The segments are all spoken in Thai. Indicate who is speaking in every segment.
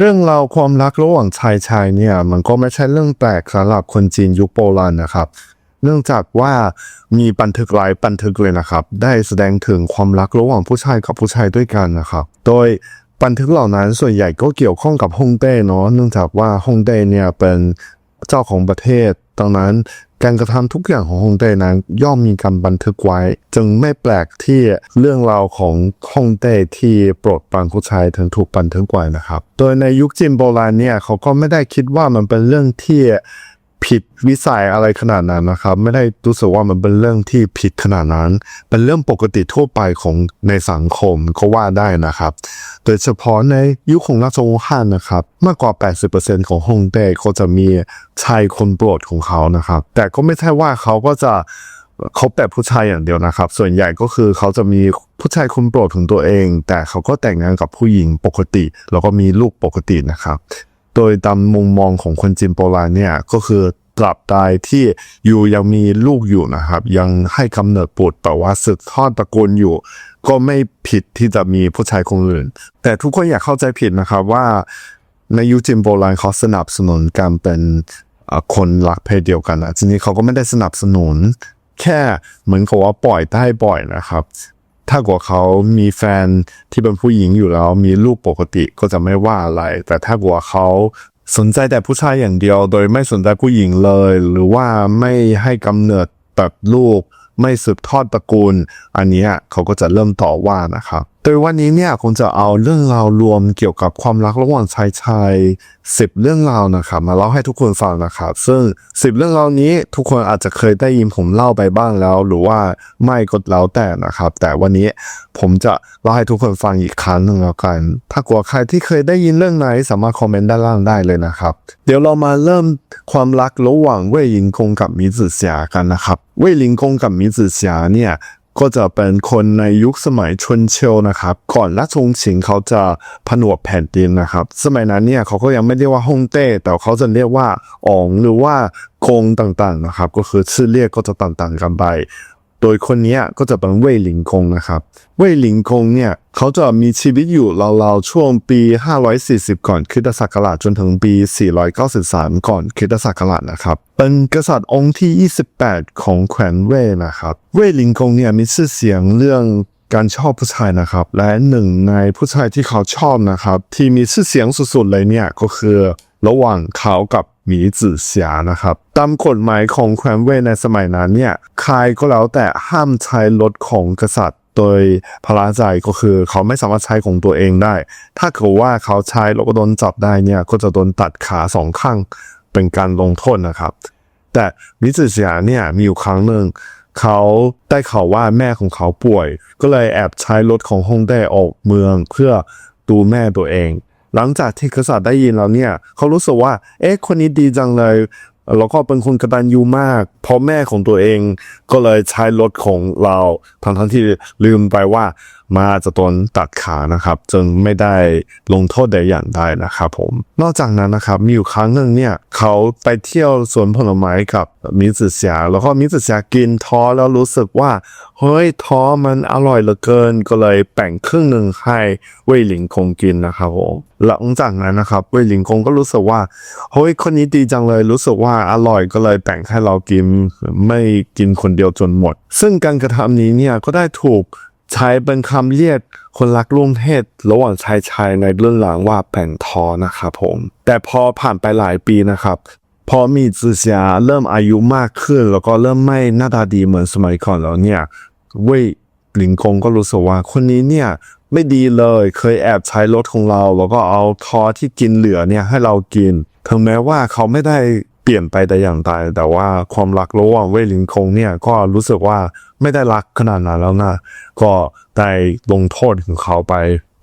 Speaker 1: เรื่องราวความรักระหว่างชายชายเนี่ยมันก็ไม่ใช่เรื่องแปลกสำหรับคนจีนยุคโบราณนะครับ เนื่องจากว่ามีบันทึกหลายบันทึกเลยนะครับ ได้แสดงถึงความรักระหว่างผู้ชายกับผู้ชายด้วยกันนะครับ โดยบันทึกเหล่านั้นส่วนใหญ่ก็เกี่ยวข้องกับฮ่องเต้เนาะเนื่องจากว่าฮ่องเต้เนี่ยเป็นเจ้าของประเทศดังนั้น การกระทำทุกอย่างของฮงเต้นั้น ย่อมมีการบันทึกไว้ จึงไม่แปลกที่เรื่องราวของฮงเต้ที่โปรดปรานผู้ชายถึงถูกบันทึกไว้นะครับ โดยในยุคจีนโบราณเนี่ยเขาก็ไม่ได้คิดว่ามันเป็นเรื่องที่ ผิดวิสัยอะไรขนาดนั้นนะครับ ไม่ได้รู้สึกว่ามันเป็นเรื่องที่ผิดขนาดนั้น เป็นเรื่องปกติทั่วไปของในสังคมก็ว่าได้นะครับ โดยเฉพาะในยุคของราชวงศ์ฮั่นนะครับ มากกว่า 80%ของฮ่องเต้เขาจะมีชายคนโปรดของเขานะครับ แต่ก็ไม่ใช่ว่าเขาก็จะคบแต่ผู้ชายอย่างเดียวนะครับ ส่วนใหญ่ก็คือเขาจะมีผู้ชายคนโปรดของตัวเอง แต่เขาก็แต่งงานกับผู้หญิงปกติ แล้วก็มีลูกปกตินะครับ โดยตามมุมมองของคนจีนโบราณเนี่ยก็คือตราบใดที่อยู่ยังมีลูกอยู่นะครับ ยังให้กำเนิดบุตรแต่ว่าสืบทอดตระกูลอยู่ ก็ไม่ผิดที่จะมีผู้ชายคนอื่น แต่ทุกคนอย่าเข้าใจผิดนะครับว่าในยุคจีนโบราณเขาสนับสนุนการเป็นคนรักเพศเดียวกันนะทีนี้เขาก็ไม่ได้สนับสนุน แค่เหมือนกับว่าปล่อยได้ปล่อยนะครับ ถ้ากว่าเขามีแฟนที่เป็นผู้หญิงอยู่แล้วมีลูกปกติก็จะไม่ว่าอะไร แต่ถ้ากว่าเขาสนใจแต่ผู้ชายอย่างเดียว โดยไม่สนใจผู้หญิงเลย หรือว่าไม่ให้กำเนิดแบบลูก ไม่สืบทอดตระกูล อันนี้เขาก็จะเริ่มต่อว่านะครับโดยวันนี้เนี่ยคงจะเอาเรื่องราวรวมเกี่ยวกับความรักระหว่างชายชายสิบเรื่องราวนะครับมาเล่าให้ทุกคนฟังนะครับซึ่งสิบเรื่องราวนี้ทุกคนอาจจะเคยได้ยินผมเล่าไปบ้างแล้ว หรือว่าไม่ก็แล้วแต่นะครับ แต่วันนี้ผมจะเล่าให้ทุกคนฟังอีกครั้งหนึ่งแล้วกัน ถ้ากลัวใครที่เคยได้ยินเรื่องไหนสามารถคอมเมนต์ด้านล่างได้เลยนะครับ เดี๋ยวเรามาเริ่มความรักระหว่างเว่ยหลิงกงกับมิจือเสียกันนะครับเว่ยหลิงกงกับมิจือเสียเนี่ย ก็จะเป็นคนในยุคสมัยชนเชลนะครับ ก่อนราชวงศ์ชิงเขาจะผนวกแผ่นดินนะครับ สมัยนั้นเนี่ยเขาก็ยังไม่เรียกว่าฮ่องเต้ แต่เขาจะเรียกว่าอ๋องหรือว่าคงต่างๆนะครับ ก็คือชื่อเรียกก็จะต่างๆกันไป โดยคนนี้ก็จะเป็นเว่ยหลิงคงนะครับ เว่ยหลิงคงเนี่ยเขาจะมีชีวิตอยู่ราวๆช่วงปี 540 ก่อนคริสตศักราชจนถึงปี 493 ก่อนคริสตศักราชนะครับ เป็นกษัตริย์องค์ที่ 28 ของแขวนเว่ยนะครับ เว่ยหลิงคงเนี่ยมีชื่อเสียงเรื่อง การชอบผู้ชายนะครับ และหนึ่งในผู้ชายที่เขาชอบนะครับ ที่มีชื่อเสียงสุดๆเลยเนี่ยก็คือระหว่างเขากับหมีจื่อเสียนะครับ ตามกฎหมายของแคว้นเว่ยในสมัยนั้นเนี่ยใครก็แล้วแต่ห้ามใช้รถของกษัตริย์โดยพระราชาก็คือเขาไม่สามารถใช้ของตัวเองได้ ถ้าเกิดว่าเขาใช้แล้วก็โดนจับได้เนี่ยก็จะโดนตัดขาสองข้างเป็นการลงโทษนะครับ แต่มิจือเสียเนี่ยมีอยู่ครั้งหนึ่ง เขาได้ข่าวว่าแม่ของเขาป่วย ก็เลยแอบใช้รถของฮ่องเต้ออกเมืองเพื่อดูแม่ตัวเอง หลังจากที่กษัตริย์ได้ยินแล้วเนี่ย เขารู้สึกว่า เอ๊ะ คนนี้ดีจังเลยแล้วก็เป็นคนกระตันยูมากเพราะแม่ของตัวเองก็เลยใช้รถของเราทั้งทั้งที่ลืมไปว่า มาจะโดนตัดขานะครับจึงไม่ได้ลงโทษใดอย่างใดนะครับผม นอกจากนั้นนะครับมีอยู่ครั้งหนึ่งเนี่ยเขาไปเที่ยวสวนผลไม้กับมิจือเสียแล้วก็มิจือเสียกินท้อแล้วรู้สึกว่าเฮ้ยท้อมันอร่อยเหลือเกินก็เลยแบ่งครึ่งหนึ่งให้เว่ยหลิงคงกินนะครับผมหลังจากนั้นนะครับเว่ยหลิงคงก็รู้สึกว่าเฮ้ยคนนี้ดีจังเลยรู้สึกว่าอร่อยก็เลยแบ่งให้เรากินไม่กินคนเดียวจนหมด ซึ่งการกระทำนี้เนี่ยก็ได้ถูก ใช้เป็นคำเรียกคนรักร่วมเพศระหว่างชายชายในเรื่องหลังว่าแบ่งทอนะครับผม แต่พอผ่านไปหลายปีนะครับพอมีจือเสียเริ่มอายุมากขึ้น แล้วก็เริ่มไม่หน้าตาดีเหมือนสมัยก่อนแล้วเนี่ยเว่ยหลิงกงก็รู้สึกว่าคนนี้เนี่ยไม่ดีเลยเคยแอบใช้รถของเรา แล้วก็เอาทอที่กินเหลือเนี่ยให้เรากิน ถึงแม้ว่าเขาไม่ได้ ปลี่ยนไปแต่อย่างใดแต่ว่าความรักระหว่างเว่ยหลิงคงเนี่ยก็รู้สึกว่าไม่ได้รักขนาดนั้นแล้วนะก็ได้ลงโทษของเขาไป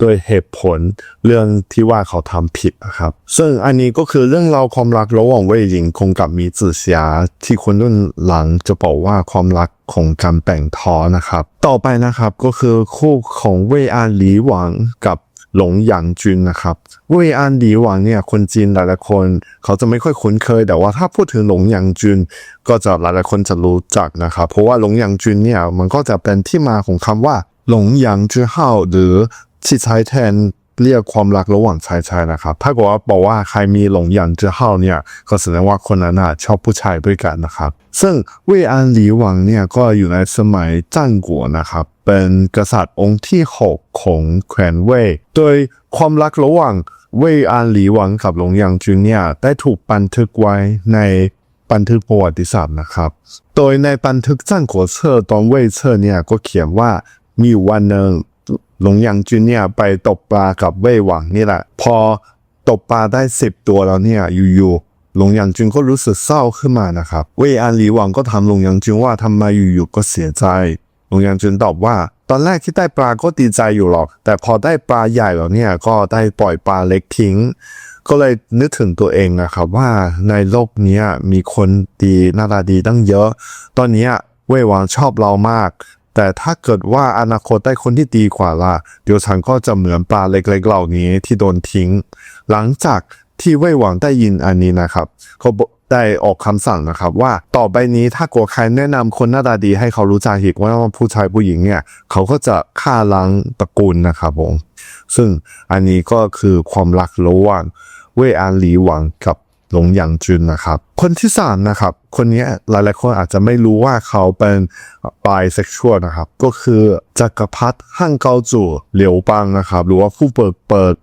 Speaker 1: ด้วยเหตุผลเรื่องที่ว่าเขาทำผิดนะครับ ซึ่งอันนี้ก็คือเรื่องราวความรักระหว่างเว่ยหลิงคงกับมีจื่อเสียที่คนรุ่นหลังจะบอกว่าความรักของการแบ่งท้อนะครับ ต่อไปนะครับก็คือคู่ของเว่ยอานหลีหวังกับ หลงหยางจุนนะครับเว่ยอันหลีหวังเนี่ยคนจีนหลายๆคน เขาจะไม่ค่อยคุ้นเคย แต่ว่าถ้าพูดถึงหลงหยางจุน ก็จะหลายๆคนจะรู้จักนะครับเพราะว่าหลงหยางจุนเนี่ยมันก็จะเป็นที่มาของคำว่าหลงหยางจื้อเฮาหรือที่ใช้แทน เรียกความรักระหว่างชายชายนะครับ ถ้าเกิดว่าบอกว่าใครมีหลงหยางเจือเฮาเนี่ยก็แสดงว่าคนนั้นน่ะชอบผู้ชายด้วยกันนะครับ ซึ่งเว่ยอันหลีหวังเนี่ยก็อยู่ในสมัยจ้านกัวนะครับ เป็นกษัตริย์องค์ที่ 6 ของแคว้นเว่ย โดยความรักระหว่างเว่ยอันหลีหวังกับหลงหยางจุนเนี่ยได้ถูกบันทึกไว้ในบันทึกประวัติศาสตร์นะครับ โดยในบันทึกจ้านกัวเชื่อตอนเว่ยเชื่อเนี่ยก็เขียนว่ามีวันหนึ่ง หลงยางจุนเนี่ยไปตกปลากับเว่ยหวังนี่แหละ พอตกปลาได้สิบตัวแล้วเนี่ยอยู่ๆหลงยางจุนก็รู้สึกเศร้าขึ้นมานะครับเว่ยอันหลีหวังก็ถามหลงยางจุนว่าทำไมอยู่ๆก็เสียใจหลงยางจุนตอบว่า ตอนแรกที่ได้ปลาก็ดีใจอยู่หรอก แต่พอได้ปลาใหญ่แล้วเนี่ยก็ได้ปล่อยปลาเล็กทิ้ง ก็เลยนึกถึงตัวเองนะครับว่าในโลกนี้มีคนดีหน้าตาดีตั้งเยอะ ตอนนี้เว่ยหวังชอบเรามาก แต่ถ้าเกิดว่าอนาคตได้คนที่ดีกว่าล่ะเดี๋ยวฉันก็จะเหมือนปลาเล็กๆเหล่านี้ที่โดนทิ้ง หลังจากที่เว่ยหวังได้ยินอันนี้นะครับเขาได้ออกคำสั่งนะครับ ว่าต่อไปนี้ถ้ากลัวใครแนะนำคนหน้าตาดีให้เขารู้จักอีกว่าผู้ชายผู้หญิงเนี่ย เขาก็จะฆ่าล้างตระกูลนะครับผมซึ่งอันนี้ก็คือความรักระหว่างเว่ยอันหลีหวังกับ หลงหยางจุนนะครับ คนที่สามนะครับ คนนี้หลายๆคนอาจจะไม่รู้ว่าเขาเป็นบายเซ็กชวลนะครับ ก็คือจักรพรรดิฮั่นเกาจู่เหลียวปังนะครับ หรือว่าผู้เปิดเปิด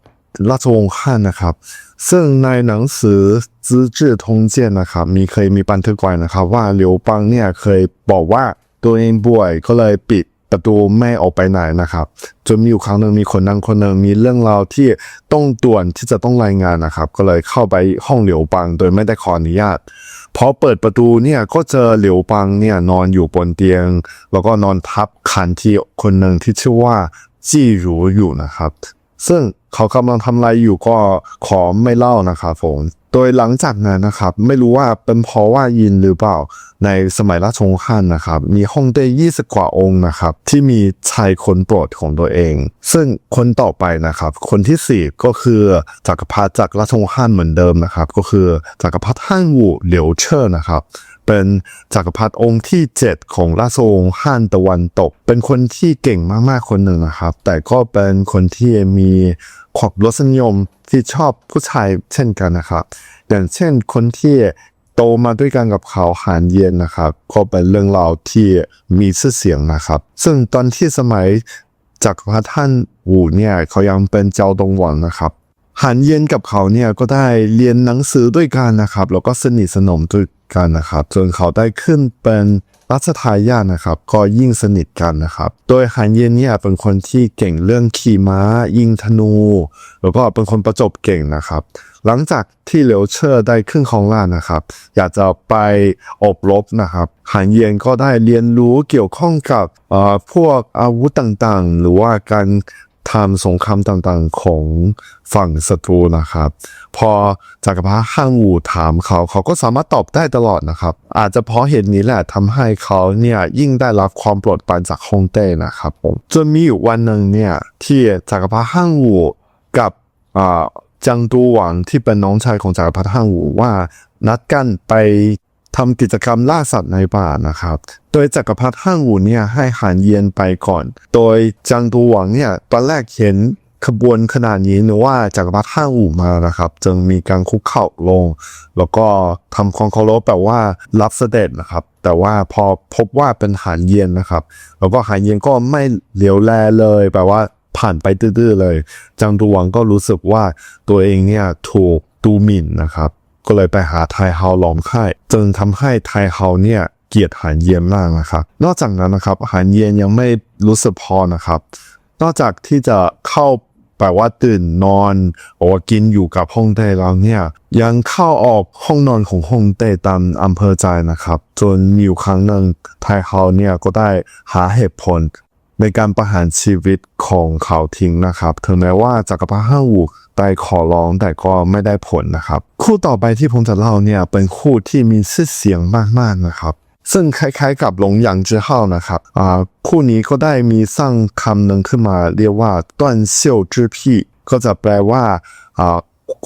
Speaker 1: ราชวงศ์ฮั่นนะครับ ซึ่งในหนังสือจื้อจื่อทงเจียนนะครับ มีเคยมีบันทึกไว้นะครับ ว่าเหลียวปังเนี่ยเคยบอกว่าตัวเองป่วยก็เลยปิด ประตูไม่ออกไปไหนนะครับ จนมีอยู่ครั้งหนึ่งมีคนนั่งคนหนึ่งมีเรื่องราวที่ต้องด่วนที่จะต้องรายงานนะครับ ก็เลยเข้าไปห้องเหลียวปังโดยไม่ได้ขออนุญาตพอเปิดประตูเนี่ยก็เจอเหลียวปังเนี่ยนอนอยู่บนเตียง แล้วก็นอนทับขันที่คนหนึ่งที่ชื่อว่าจี้หรูอยู่นะครับ ซึ่ง เขากำลังทำอะไรอยู่ก็ขอไม่เล่านะครับผมโดยหลังจากนั้นนะครับไม่รู้ว่าเป็นเพราะว่ายินหรือเปล่าในสมัยราชวงศ์ฮั่นนะครับ มีฮ่องเต้ยี่สิบกว่าองค์นะครับ ที่มีชายคนโปรดของตัวเอง ซึ่งคนต่อไปนะครับ คนที่สี่ก็คือจักรพรรดิจากราชวงศ์ฮั่นเหมือนเดิมนะครับ ก็คือจักรพรรดิฮั่นวูเหลียวเชิ่อนะครับ เป็นจักรพรรดิองค์ที่ 7 ของราชวงศ์ฮั่นตะวันตก เป็นคนที่เก่งมากๆคนหนึ่งนะครับ แต่ก็เป็นคนที่มีความรสนิยมที่ชอบผู้ชายเช่นกันนะครับ อย่างเช่นคนที่โตมาด้วยกันกับเขาหานเย็นนะครับ ก็เป็นเรื่องราวที่มีชื่อเสียงนะครับ ซึ่งตอนที่สมัยจักรพรรดิท่านหูเนี่ยเขายังเป็นเจ้าดงหวังนะครับหันเย็นกับเขาเนี่ยก็ได้เรียนหนังสือด้วยกันนะครับแล้วก็สนิทสนมด้วย กันนะครับ จนเขาได้ขึ้นเป็นรัชทายาทนะครับ ก็ยิ่งสนิทกันนะครับ โดยหันเย็นเนี่ยเป็นคนที่เก่งเรื่องขี่ม้า ยิงธนู แล้วก็เป็นคนประจบเก่งนะครับ หลังจากที่เหลียวเชอร์ได้ขึ้นของลานนะครับ อยากจะไปอบรบนะครับหันเย็นก็ได้เรียนรู้เกี่ยวข้องกับพวกอาวุธต่างๆ หรือว่าการ ทำสงครามต่างๆของฝั่งศัตรูนะครับ พอจักรพรรดิฮั่นวูถามเขา เขาก็สามารถตอบได้ตลอดนะครับ อาจจะเพราะเหตุนี้แหละทำให้เขาเนี่ยยิ่งได้รับความโปรดปรานจากฮ่องเต้นะครับผมจนมีอยู่วันหนึ่งเนี่ยที่จักรพรรดิฮั่นวูกับจังตูหวังที่เป็นน้องชายของจักรพรรดิฮั่นหูว่านัดกันไป ทำกิจกรรมล่าสัตว์ในป่านะครับ โดยจักรพรรดิฮั่นหูเนี่ยให้หานเยียนไปก่อน โดยจังตูหวังเนี่ยตอนแรกเห็นขบวนขนาดนี้นึกว่าจักรพรรดิฮั่นหูมานะครับ จึงมีการคุกเข่าลง แล้วก็ทำความเคารพแบบว่ารับเสด็จนะครับ แต่ว่าพอพบว่าเป็นหานเยียนนะครับ แล้วก็หานเยียนก็ไม่เหลียวแลเลยแบบว่าผ่านไปตื้อๆเลย จังตูหวังก็รู้สึกว่าตัวเองเนี่ยถูกดูหมิ่นนะครับ ก็เลยไปหาไทเฮาล้อมค่ายจนทำให้ไทเฮาเนี่ยเกลียดหานเยียนมากนะครับ นอกจากนั้นนะครับหานเยียนยังไม่รู้สึกพอนะครับ นอกจากที่จะเข้าแบบว่าตื่นนอนหรือว่ากินอยู่กับฮ่องเต้แล้วเนี่ยยังเข้าออกห้องนอนของฮ่องเต้ตามอำเภอใจนะครับ จนมีอยู่ครั้งหนึ่งไทเฮาเนี่ยก็ได้หาเหตุผล ในการประหารชีวิตของเขาทิ้งนะครับถึงแม้ว่าจักรพรรดิฮั่นวูได้ขอร้องแต่ก็ไม่ได้ผลนะครับ คู่ต่อไปที่ผมจะเล่าเนี่ยเป็นคู่ที่มีชื่อเสียงมากๆนะครับ ซึ่งคล้ายๆกับหลงหยางจื้อเฮานะครับอ่าคู่นี้ก็ได้มีสร้างคำหนึ่งขึ้นมาเรียกว่าต้วนเซี่ยวจื้อพี่ก็จะแปลว่าอ่า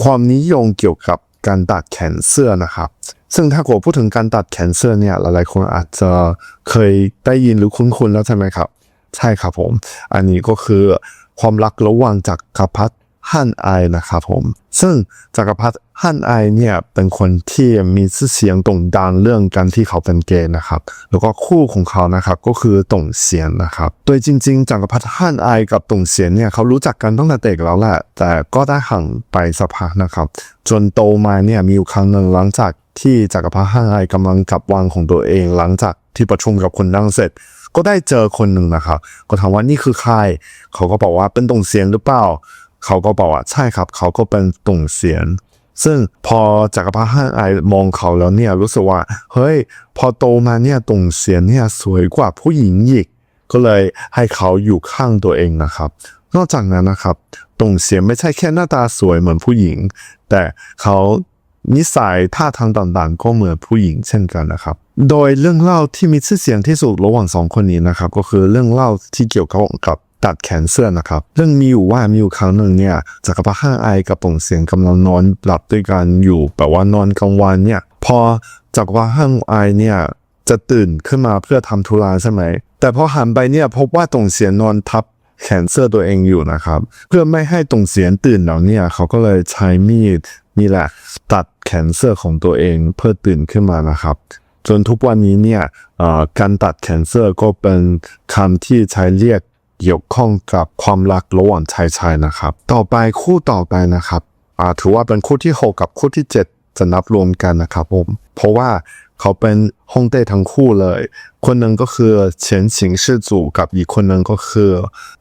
Speaker 1: ความนิยมเกี่ยวกับการตัดแขนเสื้อนะครับ ซึ่งถ้าเกิดพูดถึงการตัดแขนเสื้อเนี่ยหลายๆคนอาจจะเคยได้ยินหรือคุ้นๆแล้วใช่ไหมครับ ใช่ครับผม อันนี้ก็คือความรักระหว่างจากรพรรดิฮั่นไอนะครับผม ซึ่งจักรพรรดิฮั่นไอเนี่ยเป็นคนที่มีชื่อเสียงโด่งดังเรื่องการที่เขาเป็นเกย์นะครับ แล้วก็คู่ของเขานะครับก็คือต่งเสียนนะครับ โดยจริง ๆจักรพรรดิฮั่นไอกับต่งเสียนเนี่ยเขารู้จักกันตั้งแต่เด็กแล้วแหละ แต่ก็ได้ห่างไปสักพักนะครับ จนโตมาเนี่ยมีอยู่ครั้งหนึ่งหลังจากที่จักรพรรดิฮั่นไอกำลังกลับวังของตัวเองหลังจากที่ประชุมกับคนดังเสร็จ ก็ได้เจอคนหนึ่งนะครับ ก็ถามว่านี่คือใคร เขาก็บอกว่าเป็นต่งเสียนหรือเปล่า เขาก็บอกว่าใช่ครับ เขาก็เป็นต่งเสียนซึ่งพอจักรพรรดิฮั่นไอมองเขาแล้วเนี่ยรู้สึกว่า เฮ้ย พอโตมาเนี่ยต่งเสียนเนี่ยสวยกว่าผู้หญิงอีก ก็เลยให้เขาอยู่ข้างตัวเองนะครับ นอกจากนั้นนะครับตงเสียนไม่ใช่แค่หน้าตาสวยเหมือนผู้หญิง แต่เขา นิสัยท่าทางต่างๆ ก็เหมือนผู้หญิงเช่นกันนะครับ โดยเรื่องเล่าที่มีชื่อเสียงที่สุดระหว่างสองคนนี้นะครับ ก็คือเรื่องเล่าที่เกี่ยวกับกับตัดแขนเสื้อนะครับ เรื่องมีอยู่ว่ามีอยู่ครั้งหนึ่งเนี่ยจักรพรรดิห้าไอกับตงเสียงกำลังนอนหลับด้วยกันอยู่แบบว่านอนกลางวันเนี่ย พอจักรพรรดิห้าไอเนี่ยจะตื่นขึ้นมาเพื่อทำธุระใช่ไหมแต่พอหันไปเนี่ยพบว่าตงเสียนนอนทับ แขนเสื้อตัวเองอยู่นะครับ เพื่อไม่ให้ตรงเสียนตื่นแล้วเนี่ยเขาก็เลยใช้มีดนี่แหละ ตัดแขนเสื้อของตัวเองเพื่อตื่นขึ้นมานะครับ จนทุกวันนี้เนี่ยการตัดแขนเสื้อก็เป็นคำที่ใช้เรียกเกี่ยวข้องกับความรักระหว่างชายชายนะครับ ต่อไปคู่ต่อไปนะครับถือว่าเป็นคู่ที่ 6 กับคู่ที่ 7 จะนับรวมกันนะครับผมเพราะว่า เขาเป็นฮงเต้ทั้งคู่เลย คนหนึ่งก็คือเฉินฉิงชื่อจู่กับอีกคนหนึ่งก็คือ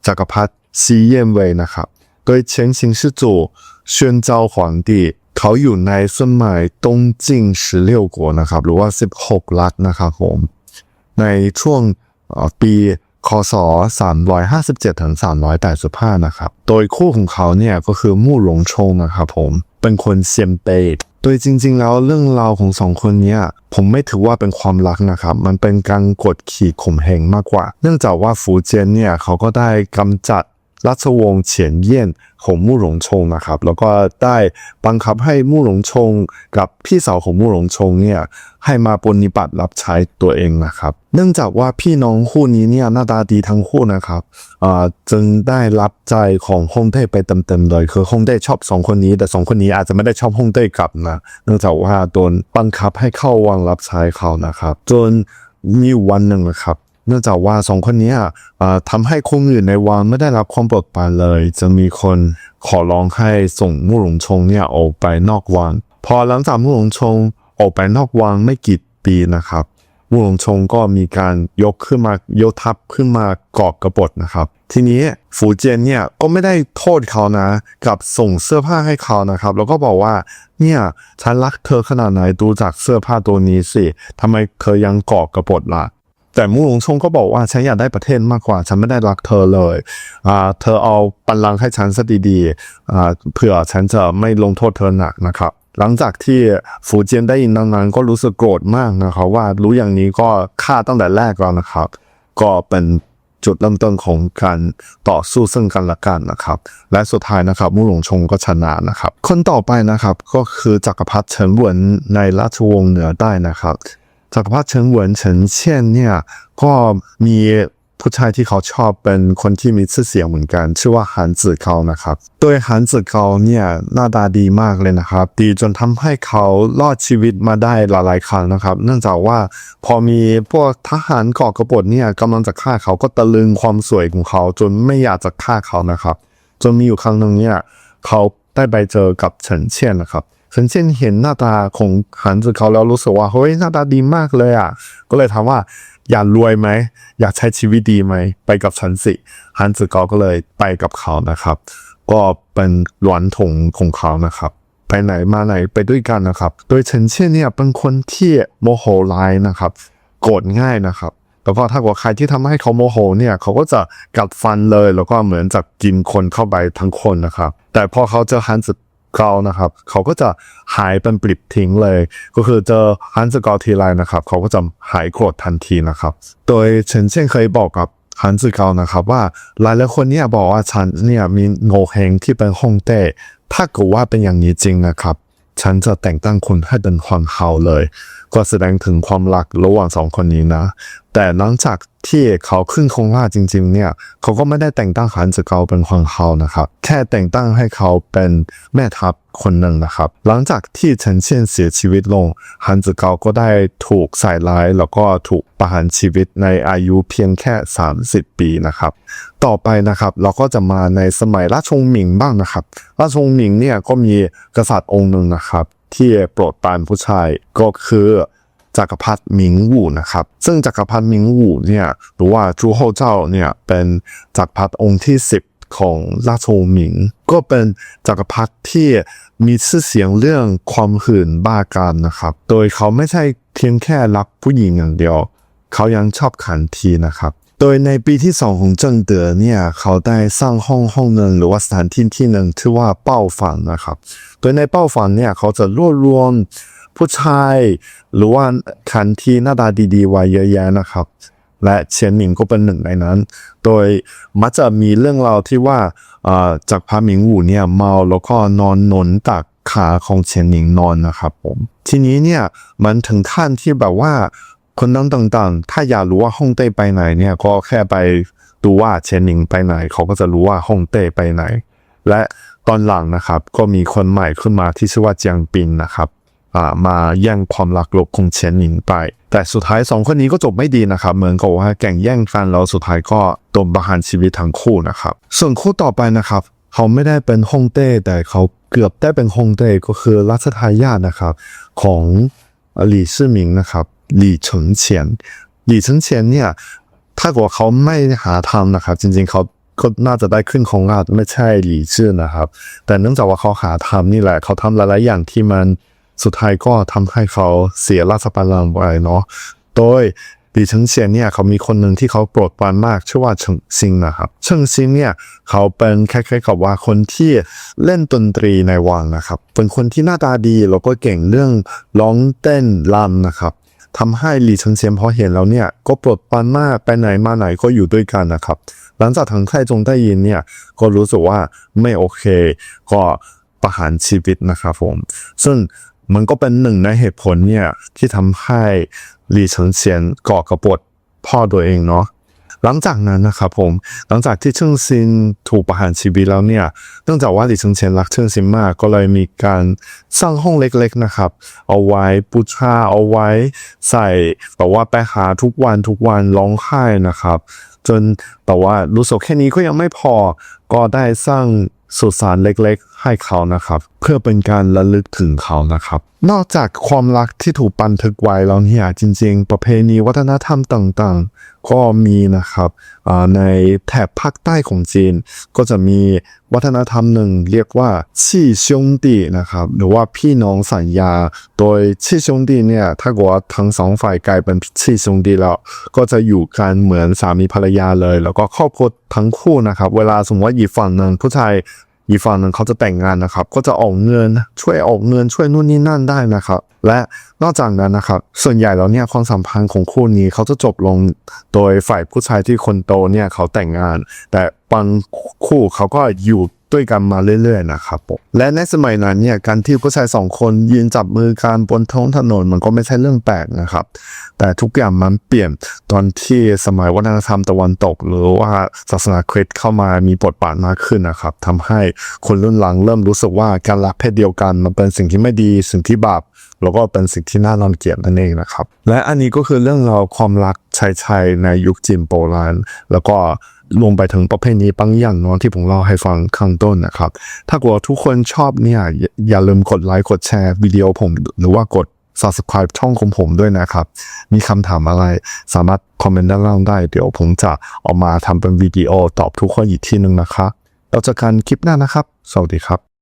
Speaker 1: จักรพรรดิซีเยี่ยนเวยนะครับโดยเฉินฉิงชื่อจู่เชียเจ้าหวังดีเขาอยู่ในสมัยตงจิงสิบเลี้ยวกันะครับหรือว่า 16 ลัฐนะครับผมในช่วงปีคศ 357 ถึง 385 นะครับ โดยคู่ของเขาเนี่ยก็คือมู่หลงชงนะครับผม เป็นคนเซียมเปต โดยจริง ๆ แล้วเรื่องราวของสองคนนี้ผมไม่ถือว่าเป็นความรักนะครับ มันเป็นการกดขี่ข่มเหงมากกว่า เนื่องจากว่าฟูเจียนเนี่ยเขาก็ได้กำจัดรัชวงศ์เฉียนเยี่ยน ของมู่หลงชงนะครับ แล้วก็ได้บังคับให้มู่หลงชง กับพี่สาวของมู่หลงชงเนี่ยให้มาปฏิบัติรับใช้ตัวเองนะครับ เนื่องจากว่าพี่น้องคู่นี้เนี่ยหน้าตาดีทั้งคู่นะครับอ่าจึงได้รับใจของฮ่องเต้ไปเต็มๆเลยคือฮ่องเต้ชอบสองคนนี้ แต่สองคนนี้อาจจะไม่ได้ชอบฮ่องเต้กลับนะเนื่องจากว่าโดนบังคับให้เข้าวังรับใช้เขานะครับ จนมีวันหนึ่งนะครับ เนื่องจากว่าสองคนนี้อ่าทำให้คนอื่นในวังไม่ได้รับความปลอดภัยเลยจะมีคนขอร้องให้ส่งมู่หลงชงเนี่ยออกไปนอกวัง พอหลังจากมู่หลงชงออกไปนอกวังไม่กี่ปีนะครับมู่หลงชงก็มีการยกขึ้นมายกทัพขึ้นมาก่อกระบฏนะครับ ทีนี้ฝูเจียนเนี่ยก็ไม่ได้โทษเขานะกับส่งเสื้อผ้าให้เขานะครับ แล้วก็บอกว่าเนี่ยฉันรักเธอขนาดไหนดูจากเสื้อผ้าตัวนี้สิทำไมเธอยังก่อกระบฏล่ะ แต่มู่หลงชงก็บอกว่าฉันอยากได้ประเทศมากกว่า ฉันไม่ได้รักเธอเลยอ่าเธอเอาปันลังให้ฉันซะดีๆอ่าเผื่อฉันจะไม่ลงโทษเธอหนักนะครับ หลังจากที่ฝูเจียนได้ยินดังนั้นก็รู้สึกโกรธมากนะครับว่ารู้อย่างนี้ก็ฆ่าตั้งแต่แรกแล้วนะครับ ก็เป็นจุดเริ่มต้นของการต่อสู้ซึ่งกันและกันนะครับ และสุดท้ายนะครับมู่หลงชงก็ชนะนะครับ คนต่อไปนะครับก็คือจักรพรรดิเฉินหวนในราชวงศ์เหนือใต้นะครับ จักรพรรดิเฉินเหวินเฉินเชี่ยนเนี่ยก็มีผู้ชายที่เขาชอบเป็นคนที่มีชื่อเสียงเหมือนกัน ชื่อว่าหันจือเขานะครับ โดยหันจือเขาเนี่ยหน้าตาดีมากเลยนะครับ ดีจนทำให้เขารอดชีวิตมาได้หลายๆครั้งนะครับ เนื่องจากว่าพอมีพวกทหารก่อกระบฏเนี่ยกำลังจะฆ่าเขาก็ตะลึงความสวยของเขา จนไม่อยากจะฆ่าเขานะครับ จนมีอยู่ครั้งหนึ่งเนี่ยเขาได้ไปเจอกับเฉินเชี่ยนนะครับ ฉินเช่นเห็นหน้าตาของหันจือเขาแล้วรู้สึกว่าเฮ้ยหน้าตาดีมากเลยอะ ก็เลยถามว่าอยากรวยไหม อยากใช้ชีวิตดีไหม ไปกับฉันสิฮันจือเขาก็เลยไปกับเขานะครับ ก็เป็นหลวนถงของเขานะครับ ไปไหนมาไหนไปด้วยกันนะครับ โดยเฉินเช่นเนี่ยเป็นคนที่โมโหร้ายนะครับโกรธง่ายนะครับแล้วก็ถ้าเว่าใครที่ทำให้เขาโมโหเนี่ยเขาก็จะกัดฟันเลย แล้วก็เหมือนจะกินคนเข้าไปทั้งคนนะครับ แต่พอเขาเจอฮันสึ เกานะครับ เขาก็จะหายเป็นปลิบทิ้งเลย ก็คือเจอฮันสึเกาทีไรนะครับ เขาก็จะหายโกรธทันทีนะครับ โดยเฉินเช่นเคยบอกกับฮันสึเกานะครับว่าหลายหลายคนเนี่ยบอกว่าฉันเนี่ยมีโงเฮงที่เป็นฮ่องเต้ถ้าเกิดว่าเป็นอย่างนี้จริงนะครับ ฉันจะแต่งตั้งคุณให้เป็นความเฮาเลย ก็แสดงถึงความรักระหว่างสองคนนี้นะ แต่หลังจาก ที่เขาขึ้นครงราชจริง ๆ เนี่ยเขาก็ไม่ได้แต่งตั้งฮันจือเกาเป็นคนเขานะครับ แค่แต่งตั้งให้เขาเป็นแม่ทัพคนหนึ่งนะครับ หลังจากที่เฉินเซียนเสียชีวิตลงฮันจือเกาก็ได้ถูกใส่ร้ายแล้วก็ถูกประหารชีวิตในอายุเพียงแค่ 30 ปีนะครับ ต่อไปนะครับเราก็จะมาในสมัยราชวงศ์หมิงบ้างนะครับ ราชวงศ์หมิงเนี่ยก็มีกษัตริย์องค์หนึ่งนะครับ ที่โปรดปรานผู้ชายก็คือ จักรพรรดิหมิงหู่นะครับ ซึ่งจักรพรรดิหมิงหู่เนี่ยหรือว่าจูโฮเจ้าเนี่ยเป็นจักรพรรดิองค์ที่ 10 ของราชวงศ์หมิง ก็เป็นจักรพรรดิที่มีชื่อเสียงเรื่องความหื่นบ้ากามนะครับ โดยเขาไม่ใช่เพียงแค่รักผู้หญิงอย่างเดียว เขายังชอบขันทีนะครับโดยในปีที่สองของเจิ้งเต๋อเนี่ยเขาได้สร้างห้องห้องหนึ่งหรือว่าสถานที่ที่หนึ่งชื่อว่าเป้าฝันนะครับ โดยในเป้าฝันเนี่ยเขาจะรวบรวม ผู้ชายหรือว่าขันที่หน้าตาดีๆไว้เยอะแยะนะครับ และเฉียนหมิงก็เป็นหนึ่งในนั้น โดยมักจะมีเรื่องราวที่ว่าจากพระหมิงหูเนี่ยเมาแล้วก็นอนหนนตักขาของเฉียนหมิงนอนนะครับผมทีนี้เนี่ยมันถึงขั้นที่แบบว่าคนนั้นต่างๆ ถ้าอยากรู้ว่าฮ่องเต้ไปไหนเนี่ยก็แค่ไปดูว่าเชนหนิงไปไหน เขาก็จะรู้ว่าฮ่องเต้ไปไหน และตอนหลังนะครับก็มีคนใหม่ขึ้นมาที่ชื่อว่าเจียงปินนะครับ มาแย่งความรักลบของเชนหนิงไป แต่สุดท้ายสองคนนี้ก็จบไม่ดีนะครับ เหมือนกับว่าแก่งแย่งกันแล้วสุดท้ายก็โดนประหารชีวิตทั้งคู่นะครับ ส่วนคู่ต่อไปนะครับ เขาไม่ได้เป็นฮ่องเต้แต่เขาเกือบได้เป็นฮ่องเต้ก็คือรัชทายาทนะครับของหลี่ซื่อหมิงนะครับหลี่เฉิงเฉียนหลี่เฉิงเฉียนเนี่ยถ้าเกิดว่าเขาไม่หาทำนะครับ จริงๆเขาก็น่าจะได้ขึ้นของราชไม่ใช่หลี่ซื่อนะครับ แต่เนื่องจากว่าเขาหาทำนี่แหละ เขาทำหลายๆอย่างที่มัน สุดท้ายก็ทำให้เขาเสียราชบัลลังก์ไปเนาะโดยหลี่เฉิงเฉียนเนี่ยเขามีคนหนึ่งที่เขาโปรดปรานมากชื่อว่าเฉิงซิงนะครับเฉิงซิงเนี่ยเขาเป็นคล้ายๆกับว่าคนที่เล่นดนตรีในวังนะครับ เป็นคนที่หน้าตาดีแล้วก็เก่งเรื่องร้องเต้นรำนะครับทำให้หลี่เฉิงเฉียนพอเห็นแล้วเนี่ยก็โปรดปรานมากไปไหนมาไหนก็อยู่ด้วยกันนะครับ หลังจากทางไทจงได้ยินเนี่ยก็รู้สึกว่าไม่โอเค ก็ประหารชีวิตนะครับผม ซึ่ง มันก็เป็นหนึ่งในเหตุผลเนี่ยที่ทำให้หลี่เฉิงเฉียนก่อกระบฏพ่อตัวเองเนาะหลังจากนั้นนะครับผมหลังจากที่เชิงซินถูกประหารชีวิตแล้วเนี่ยเนื่องจากว่าหลี่เฉิงเฉียนรักเชิงซินมากก็เลยมีการสร้างห้องเล็กๆนะครับ เอาไว้บูชาเอาไว้ใส่แบบว่าไปหาทุกวันทุกวันร้องไห้นะครับ จนแต่ว่ารู้สึกแค่นี้ก็ยังไม่พอก็ได้สร้าง สุสานเล็กๆ ให้เขานะครับ เพื่อเป็นการระลึกถึงเขานะครับนอกจากความรักที่ถูกบันทึกไว้แล้วเนี่ยจริง ๆ ประเพณีวัฒนธรรมต่างๆ ก็มีนะครับในแถบภาคใต้ของจีน ก็จะมีวัฒนธรรมหนึ่งเรียกว่าชี่ชงดีนะครับหรือว่าพี่น้องสัญญา โดยชี่ชงดีเนี่ยถ้าเกิดว่าทั้งสองฝ่ายกลายเป็นชี่ชงดีแล้ว ก็จะอยู่กันเหมือนสามีภรรยาเลย แล้วก็ครอบครัวทั้งคู่นะครับ เวลาสมมติว่าอีกฝั่งหนึ่งผู้ชาย อีกฝั่งหนึ่งเขาจะแต่งงานนะครับ ก็จะออกเงินช่วยออกเงินช่วยนู่นนี่นั่นได้นะครับ และนอกจากนั้นนะครับ ส่วนใหญ่แล้วเนี่ยความสัมพันธ์ของคู่นี้เขาจะจบลงโดยฝ่ายผู้ชายที่คนโตเนี่ยเขาแต่งงาน แต่บางคู่เขาก็อยู่ ด้วยกันมาเรื่อยๆนะครับผมและในสมัยนั้นเนี่ยการที่ผู้ชายสองคนยืนจับมือกันบนท้องถนนมันก็ไม่ใช่เรื่องแปลกนะครับ แต่ทุกอย่างมันเปลี่ยนตอนที่สมัยวัฒนธรรมตะวันตก หรือว่าศาสนาคริสต์เข้ามามีบทบาทมากขึ้นนะครับทำให้คนรุ่นหลังเริ่มรู้สึกว่าการรักเพศเดียวกันมันเป็นสิ่งที่ไม่ดีสิ่งที่บาปแล้วก็เป็นสิ่งที่น่ารังเกียจนั่นเองนะครับ และอันนี้ก็คือเรื่องราวความรักชายชายในยุคจีนโบราณแล้วก็ รวมไปถึงประเพณีบางอย่างเนาะที่ผมเล่าให้ฟังข้างต้นนะครับ ถ้าเกิดว่าทุกคนชอบเนี่ยอย่าลืมกดไลค์กดแชร์วิดีโอผม หรือว่ากด subscribe ช่องของผมด้วยนะครับ มีคำถามอะไรสามารถคอมเมนต์ด้านล่างได้ เดี๋ยวผมจะเอามาทำเป็นวิดีโอตอบทุกคนอีกทีหนึ่งนะครับเราจะกันคลิปหน้านะครับ สวัสดีครับ